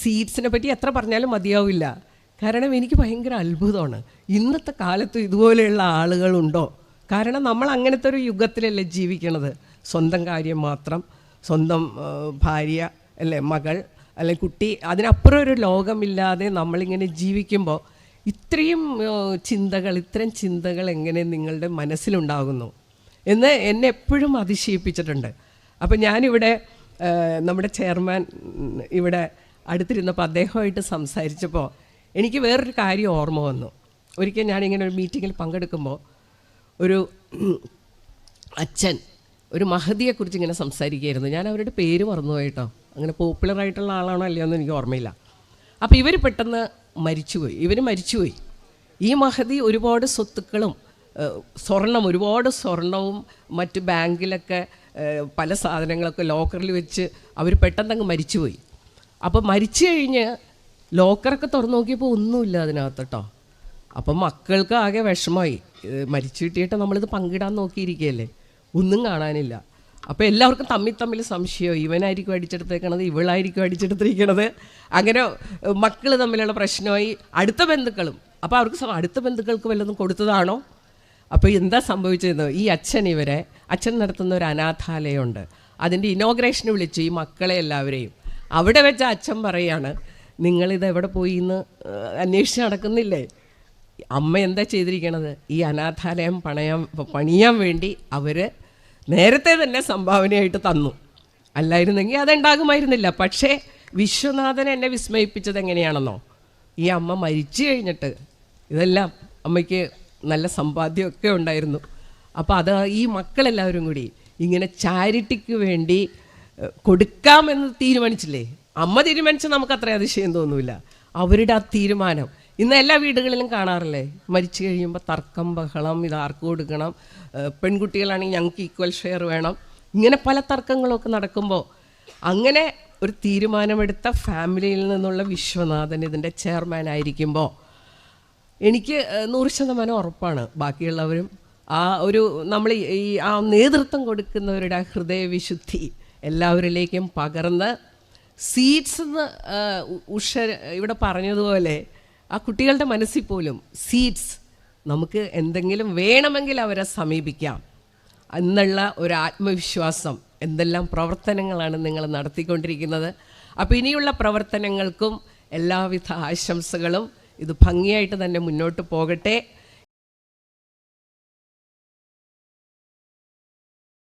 സീഡ്സിനെ പറ്റി എത്ര പറഞ്ഞാലും മതിയാവില്ല. കാരണം എനിക്ക് ഭയങ്കര അത്ഭുതമാണ്. ഇന്നത്തെ കാലത്ത് ഇതുപോലെയുള്ള ആളുകളുണ്ടോ? കാരണം നമ്മൾ അങ്ങനത്തെ ഒരു യുഗത്തിലല്ലേ ജീവിക്കണത്. സ്വന്തം കാര്യം മാത്രം സ്വന്തം ഭാര്യ അല്ലേ മകൾ അല്ലെ കുട്ടി അതിനപ്പുറം ഒരു ലോകമില്ലാതെ നമ്മളിങ്ങനെ ജീവിക്കുമ്പോൾ ഇത്രയും ചിന്തകൾ ഇത്രയും ചിന്തകൾ എങ്ങനെ നിങ്ങളുടെ മനസ്സിലുണ്ടാകുന്നു? എന്ന് എന്നെ എപ്പോഴും അതിശയിപ്പിച്ചിട്ടുണ്ട്. അപ്പം ഞാനിവിടെ നമ്മുടെ ചെയർമാൻ ഇവിടെ അടുത്തിരുന്നപ്പോൾ അദ്ദേഹമായിട്ട് സംസാരിച്ചപ്പോൾ എനിക്ക് വേറൊരു കാര്യം ഓർമ്മ വന്നു. ഒരിക്കൽ ഞാനിങ്ങനെ ഒരു മീറ്റിങ്ങിൽ പങ്കെടുക്കുമ്പോൾ ഒരു അച്ഛൻ ഒരു മഹതിയെക്കുറിച്ച് ഇങ്ങനെ സംസാരിക്കുകയായിരുന്നു. ഞാൻ അവരുടെ പേര് മറന്നുപോയിട്ടോ അങ്ങനെ പോപ്പുലർ ആയിട്ടുള്ള ആളാണോ അല്ലയോ എന്ന് എനിക്ക് ഓർമ്മയില്ല. അപ്പോൾ ഇവർ പെട്ടെന്ന് മരിച്ചുപോയി. ഇവർ മരിച്ചുപോയി. ഈ മഹതി ഒരുപാട് സ്വത്തുക്കളും സ്വർണം ഒരുപാട് സ്വർണവും മറ്റ് ബാങ്കിലൊക്കെ പല സാധനങ്ങളൊക്കെ ലോക്കറിൽ വെച്ച് അവർ പെട്ടെന്ന് അങ്ങ് മരിച്ചുപോയി. അപ്പോൾ മരിച്ചു കഴിഞ്ഞ് ലോക്കറൊക്കെ തുറന്നു നോക്കിയപ്പോൾ ഒന്നുമില്ല അതിനകത്ത് കേട്ടോ അപ്പം മക്കൾക്ക് ആകെ വിഷമമായി മരിച്ചു കിട്ടിയിട്ട് നമ്മളിത് പങ്കിടാൻ നോക്കിയിരിക്കുകയല്ലേ? ഒന്നും കാണാനില്ല. അപ്പോൾ എല്ലാവർക്കും തമ്മിൽ തമ്മിൽ സംശയം. ഇവനായിരിക്കും അടിച്ചെടുത്തേക്കണത് ഇവളായിരിക്കും അടിച്ചെടുത്തിരിക്കണത്. അങ്ങനെ മക്കൾ തമ്മിലുള്ള പ്രശ്നമായി. അടുത്ത ബന്ധുക്കളും. അപ്പോൾ അവർക്ക് അടുത്ത ബന്ധുക്കൾക്ക് വല്ലതും കൊടുത്തതാണോ? അപ്പോൾ എന്താ സംഭവിച്ചതെന്ന്? ഈ അച്ഛൻ ഇവരെ അച്ഛൻ നടത്തുന്ന ഒരു അനാഥാലയമുണ്ട്. അതിന്റെ ഇനോഗ്രേഷന് വിളിച്ചു ഈ മക്കളെ എല്ലാവരെയും അവിടെ വെച്ച് അച്ഛൻ പറയാണ് നിങ്ങളിത് എവിടെ പോയി എന്ന് അന്വേഷിച്ച് നടക്കുന്നില്ലേ? അമ്മ എന്താ ചെയ്തിരിക്കണത്? ഈ അനാഥാലയം പണയാൻ പണിയാൻ വേണ്ടി അവർ നേരത്തെ തന്നെ സംഭാവനയായിട്ട് തന്നു. അല്ലായിരുന്നെങ്കിൽ അതുണ്ടാകുമായിരുന്നില്ല. പക്ഷേ വിശ്വനാഥൻ എന്നെ വിസ്മയിപ്പിച്ചത് എങ്ങനെയാണെന്നോ? ഈ അമ്മ മരിച്ചു കഴിഞ്ഞിട്ട് ഇതെല്ലാം അമ്മയ്ക്ക് നല്ല സമ്പാദ്യമൊക്കെ ഉണ്ടായിരുന്നു. അപ്പോൾ അത് ഈ മക്കളെല്ലാവരും കൂടി ഇങ്ങനെ ചാരിറ്റിക്ക് വേണ്ടി ഏഹ്, കൊടുക്കാമെന്ന് തീരുമാനിച്ചില്ലേ? അമ്മ തീരുമാനിച്ച നമുക്ക് അത്ര അതിശയം തോന്നില്ല അവരുടെ ആ തീരുമാനം. ഇന്ന് എല്ലാ വീടുകളിലും കാണാറില്ലേ? മരിച്ചു കഴിയുമ്പോൾ തർക്കം ബഹളം ഇത് ആർക്ക് കൊടുക്കണം? പെൺകുട്ടികളാണെങ്കിൽ ഞങ്ങൾക്ക് ഈക്വൽ ഷെയർ വേണം. ഇങ്ങനെ പല തർക്കങ്ങളൊക്കെ നടക്കുമ്പോൾ അങ്ങനെ ഒരു തീരുമാനമെടുത്ത ഫാമിലിയിൽ നിന്നുള്ള വിശ്വനാഥൻ ഇതിന്റെ ചെയർമാൻ ആയിരിക്കുമ്പോൾ എനിക്ക് നൂറ് ശതമാനം ഉറപ്പാണ് ബാക്കിയുള്ളവരും. ആ ഒരു നമ്മൾ ഈ- ആ നേതൃത്വം കൊടുക്കുന്നവരുടെ ഹൃദയവിശുദ്ധി എല്ലാവരിലേക്കും പകർന്ന് സീഡ്സ് എന്ന് ഉഷ ഇവിടെ പറഞ്ഞതുപോലെ ആ കുട്ടികളുടെ മനസ്സിൽ പോലും സീഡ്സ് നമുക്ക് എന്തെങ്കിലും വേണമെങ്കിൽ അവരെ സമീപിക്കാം. എന്നുള്ള ഒരു ആത്മവിശ്വാസം എന്തെല്ലാം പ്രവർത്തനങ്ങളാണ് നിങ്ങൾ നടത്തിക്കൊണ്ടിരിക്കുന്നത്. അപ്പോൾ ഇനിയുള്ള പ്രവർത്തനങ്ങൾക്കും എല്ലാവിധ ആശംസകളും ഇത് ഭംഗിയായിട്ട് തന്നെ മുന്നോട്ട് പോകട്ടെ.